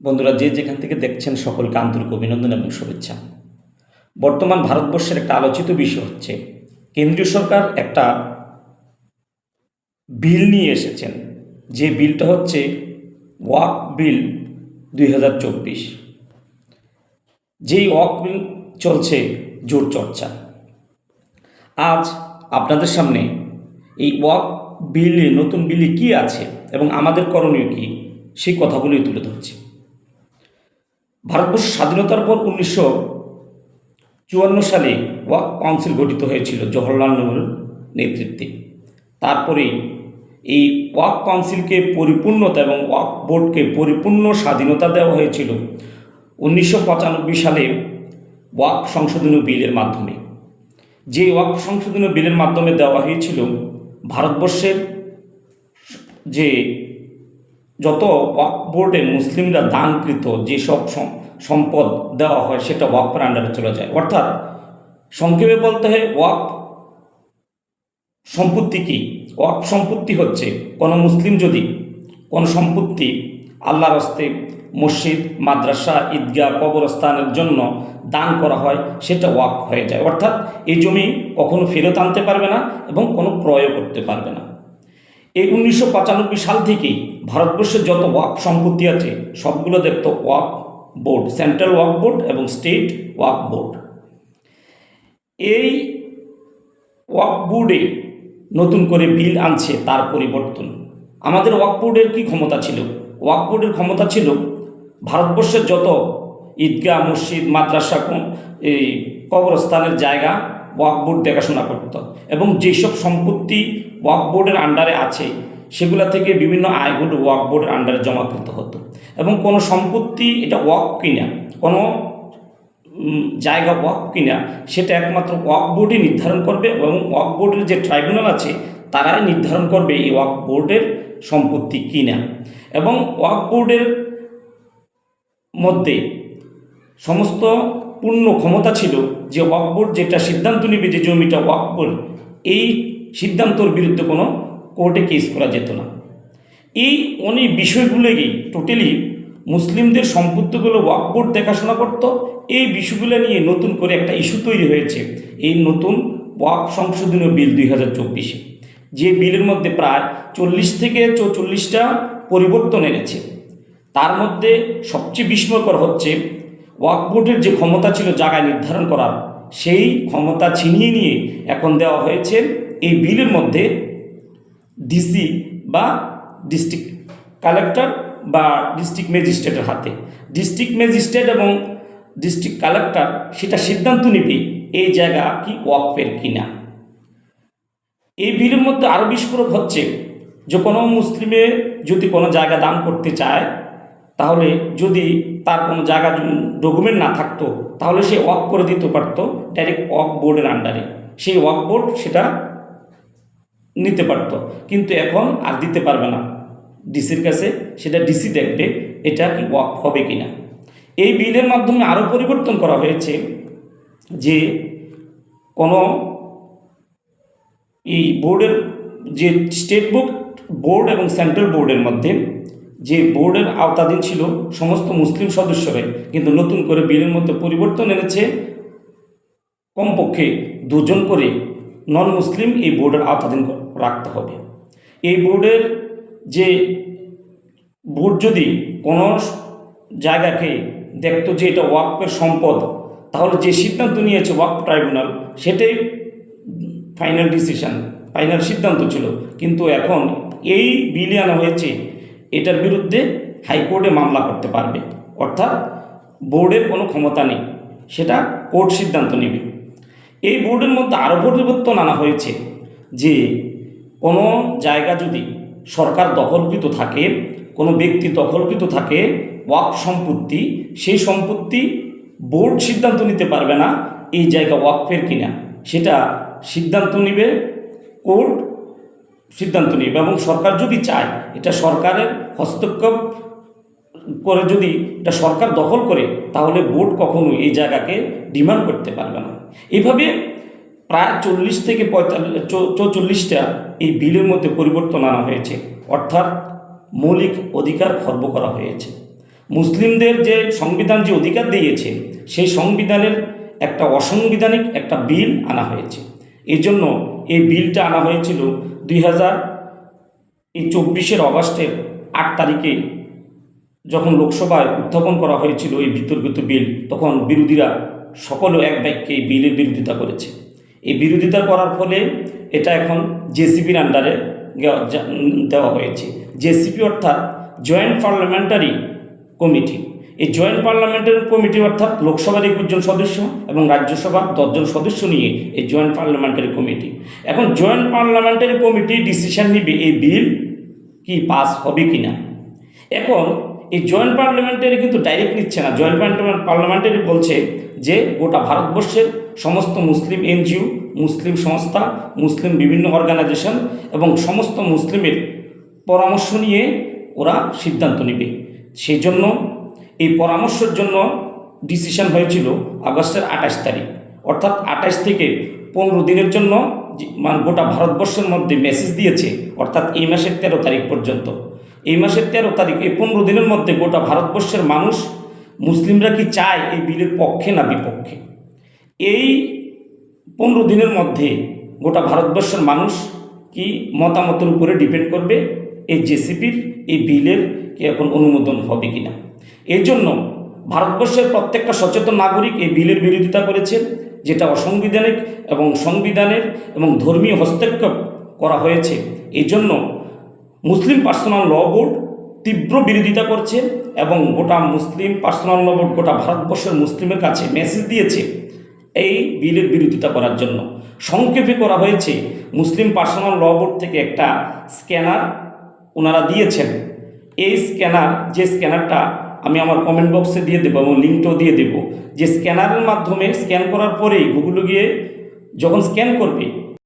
বন্ধুরা, যে যেখান থেকে দেখছেন সকলকে আন্তরিক অভিনন্দন এবং শুভেচ্ছা। বর্তমান ভারতবর্ষের একটা আলোচিত বিষয় হচ্ছে, কেন্দ্রীয় সরকার একটা বিল নিয়ে এসেছেন। যে বিলটা হচ্ছে ওয়াক বিল দুই হাজার চব্বিশ। যেই ওয়াক বিল চলছে, জোর চর্চা। আজ আপনাদের সামনে এই ওয়াক বিলে নতুন বিলে কি আছে এবং আমাদের করণীয় কি, সেই কথাগুলোই তুলে ধরছি। ভারতবর্ষ স্বাধীনতার পর উনিশশো চুয়ান্ন সালে ওয়াক কাউন্সিল গঠিত হয়েছিল জওহরলাল নেহরুর নেতৃত্বে। তারপরেই এই ওয়াক কাউন্সিলকে পরিপূর্ণতা এবং ওয়াক বোর্ডকে পরিপূর্ণ স্বাধীনতা দেওয়া হয়েছিল উনিশশো পঁচানব্বই সালে ওয়াক সংশোধনী বিলের মাধ্যমে। যে ওয়াক সংশোধনী বিলের মাধ্যমে দেওয়া হয়েছিল ভারতবর্ষের যে যত ওয়াক বোর্ডে মুসলিমরা দানকৃত যেসব সম- সম্পদ দেওয়া হয় সেটা ওয়াকফের আন্ডারে চলে যায়। অর্থাৎ সংক্ষেপে বলতে হয়, ওয়াক সম্পত্তি কি? ওয়াক সম্পত্তি হচ্ছে কোনো মুসলিম যদি কোনো সম্পত্তি আল্লাহর হস্তে মসজিদ, মাদ্রাসা, ঈদগাহ, কবরস্থানের জন্য দান করা হয়, সেটা ওয়াক হয়ে যায়। অর্থাৎ এই জমি কখনো ফেরত আনতে পারবে না এবং কোনো প্রয়োগ করতে পারবে না। এই উনিশশো পঁচানব্বই সাল থেকেই ভারতবর্ষের যত ওয়াক সম্পত্তি আছে, সবগুলো দেখত Waqf board, central Waqf board এবং স্টেট ওয়াক বোর্ড। এই ওয়াক বোর্ডে নতুন করে বিল আনছে তার পরিবর্তন। আমাদের ওয়াক বোর্ডের কী ক্ষমতা ছিল? ওয়াক বোর্ডের ক্ষমতা ছিল ভারতবর্ষের যত ঈদগাহ, মসজিদ, মাদ্রাসা এই কবরস্থানের জায়গা ওয়াক বোর্ড দেখাশোনা করত এবং যেসব সম্পত্তি ওয়াক বোর্ডের আন্ডারে আছে, সেগুলা থেকে বিভিন্ন আয়গুলো ওয়াক বোর্ডের আন্ডারে জমাকৃত হতো। এবং কোনো সম্পত্তি এটা ওয়াক কিনা, কোনো জায়গা ওয়াক কিনা, সেটা একমাত্র ওয়াক বোর্ডই নির্ধারণ করবে এবং ওয়াক বোর্ডের যে ট্রাইব্যুনাল আছে, তারাই নির্ধারণ করবে এই ওয়াক বোর্ডের সম্পত্তি কিনা। এবং ওয়াক বোর্ডের মধ্যে সমস্ত পূর্ণ ক্ষমতা ছিল যে ওয়াক বোর্ড যেটা সিদ্ধান্ত নেবে যে জমিটা ওয়াক এই সিদ্ধান্তর বিরুদ্ধে কোনো কোর্টে কেস করা যেত না। এই অনেক বিষয়গুলোই টোটালি মুসলিমদের সম্পত্তিগুলো ওয়াক বোর্ড দেখাশোনা করত, এই বিষয়গুলো নিয়ে নতুন করে একটা ইস্যু তৈরি হয়েছে, এই নতুন ওয়াক সংশোধনীয় বিল দুই হাজার চব্বিশে। যে বিলের মধ্যে প্রায় চল্লিশ থেকে চৌচল্লিশটা পরিবর্তন এনেছে। তার মধ্যে সবচেয়ে বিস্ময়কর হচ্ছে ওয়াক বোর্ডের যে ক্ষমতা ছিল জায়গা নির্ধারণ করার, সেই ক্ষমতা ছিনিয়ে নিয়ে এখন দেওয়া হয়েছে এই বিলের মধ্যে ডিসি বা ডিস্ট্রিক্ট কালেক্টর বা ডিস্ট্রিক্ট ম্যাজিস্ট্রেটের হাতে। ডিস্ট্রিক্ট ম্যাজিস্ট্রেট এবং ডিস্ট্রিক্ট কালেক্টর, সেটা সিদ্ধান্ত নেবে এই জায়গা কি ওয়াকফের কিনা। এই বিলের মধ্যে আরও বিস্ফোরক হচ্ছে, যে কোনো মুসলিমে যদি কোনো জায়গা দান করতে চায় তাহলে যদি তার কোনো জায়গা ডকুমেন্ট না থাকতো, তাহলে সে ওয়াক করে দিতে পারতো ডাইরেক্ট ওয়াক বোর্ডের আন্ডারে সেই ওয়াক বোর্ড সেটা নিতে পারতো। কিন্তু এখন আর দিতে পারবে না। ডিসির কাছে সেটা ডিসি দেখবে এটা কি ওয়াক হবে কি না এই বিলের মাধ্যমে আরও পরিবর্তন করা হয়েছে যে কোনো এই বোর্ডের যে স্টেট বুক বোর্ড এবং সেন্ট্রাল বোর্ডের মধ্যে যে বোর্ডের আওতাধীন ছিল সমস্ত মুসলিম সদস্যরাই কিন্তু নতুন করে বিলের মধ্যে পরিবর্তন এনেছে। কমপক্ষে দুজন করে নন মুসলিম এই বোর্ডের আওতাধীন রাখতে হবে। এই বোর্ডের যে বোর্ড যদি কোনো জায়গাকে দেখতো যে এটা ওয়াকফের সম্পদ, তাহলে যে সিদ্ধান্ত নিয়েছে ওয়াকফ ট্রাইব্যুনাল, সেটাই ফাইনাল ডিসিশন, ফাইনাল সিদ্ধান্ত ছিল। কিন্তু এখন এই বিলে আনা হয়েছে এটার বিরুদ্ধে হাইকোর্টে মামলা করতে পারবে। অর্থাৎ বোর্ডের কোনো ক্ষমতা নেই, সেটা কোর্ট সিদ্ধান্ত নেবে। এই বোর্ডের মধ্যে আরও পরিবর্তন আনা হয়েছে যে কোনো জায়গা যদি সরকার দখলকৃত থাকে, কোনো ব্যক্তি দখলকৃত থাকে ওয়াক সম্পত্তি, সেই সম্পত্তি বোর্ড সিদ্ধান্ত নিতে পারবে না, এই জায়গা ওয়াকফের কিনা। সেটা সিদ্ধান্ত নেবে কোর্ট সিদ্ধান্ত নেবে এবং সরকার যদি চায়, এটা সরকারের হস্তক্ষেপ করে যদি এটা সরকার দখল করে, তাহলে বোর্ড কখনো এই জায়গাকে ডিমান্ড করতে পারবে না। এভাবে প্রায় চল্লিশ থেকে পঁয়তাল্লিশ চৌচল্লিশটা এই বিলের মধ্যে পরিবর্তন আনা হয়েছে। অর্থাৎ মৌলিক অধিকার খর্ব করা হয়েছে। মুসলিমদের যে সংবিধান যে অধিকার দিয়েছে, সেই সংবিধানের একটা অসাংবিধানিক একটা বিল আনা হয়েছে। এই জন্য এই বিলটা আনা হয়েছিল দুই হাজার এই চব্বিশের অগাস্টের আট তারিখে। যখন লোকসভায় উত্থাপন করা হয়েছিল এই বিতর্কিত বিল, তখন বিরোধীরা সকলে এক বাক্যে এই বিলের বিরোধিতা করেছে। এই বিরোধিতা করার ফলে এটা এখন জেসিপির আন্ডারে দেওয়া হয়েছে। জেসিপি অর্থাৎ জয়েন্ট পার্লামেন্টারি কমিটি। এই জয়েন্ট পার্লামেন্টের কমিটি অর্থাৎ লোকসভার একুশজন সদস্য এবং রাজ্যসভার দশজন সদস্য নিয়ে এই জয়েন্ট পার্লামেন্টারি কমিটি। এখন জয়েন্ট পার্লামেন্টারি কমিটি ডিসিশন নিবে এই বিল কি পাস হবে কি না? এখন এই জয়েন্ট পার্লামেন্টারি কিন্তু ডাইরেক্ট নিচ্ছে না। জয়েন্ট পার্লামেন্টারি বলছে যে গোটা ভারতবর্ষের সমস্ত মুসলিম এনজিও, মুসলিম সংস্থা, মুসলিম বিভিন্ন অর্গানাইজেশন এবং সমস্ত মুসলিমের পরামর্শ নিয়ে ওরা সিদ্ধান্ত নেবে। সেই জন্য এই পরামর্শের জন্য ডিসিশন হয়েছিল আগস্টের আঠাশ তারিখ। অর্থাৎ আঠাশ থেকে পনেরো দিনের জন্য মানে গোটা ভারতবর্ষের মধ্যে মেসেজ দিয়েছে, অর্থাৎ এই মাসের তেরো তারিখ পর্যন্ত। এই মাসের তেরো তারিখ, এই পনেরো দিনের মধ্যে গোটা ভারতবর্ষের মানুষ মুসলিমরা কি চায় এই বিলের পক্ষে না বিপক্ষে? এই পনেরো দিনের মধ্যে গোটা ভারতবর্ষের মানুষ কি মতামতের উপরে ডিপেন্ড করবে? এই জেসিপির এই বিলের কি এখন অনুমোদন হবে কিনা? এর জন্য ভারতবর্ষের প্রত্যেকটা সচেতন নাগরিক এই বিলের বিরোধিতা করেছে, যেটা অসাংবিধানিক এবং সংবিধানের এবং ধর্মীয় হস্তক্ষেপ করা হয়েছে। এই জন্য মুসলিম পার্সোনাল ল বোর্ড তীব্র বিরোধিতা করছে এবং গোটা মুসলিম পার্সোনাল ল বোর্ড গোটা ভারতবর্ষের মুসলিমের কাছে মেসেজ দিয়েছে এই বিলের বিরোধিতা করার জন্য। সংক্ষেপে করা হয়েছে, মুসলিম পার্সোনাল ল বোর্ড থেকে একটা স্ক্যানার ওনারা দিয়েছেন। এই স্ক্যানার, যে স্ক্যানারটা আমি আমার কমেন্ট বক্সে দিয়ে দেবো এবং লিঙ্কটাও দিয়ে দেবো। যে স্ক্যানারের মাধ্যমে স্ক্যান করার পরেই গুগলে গিয়ে যখন স্ক্যান করবে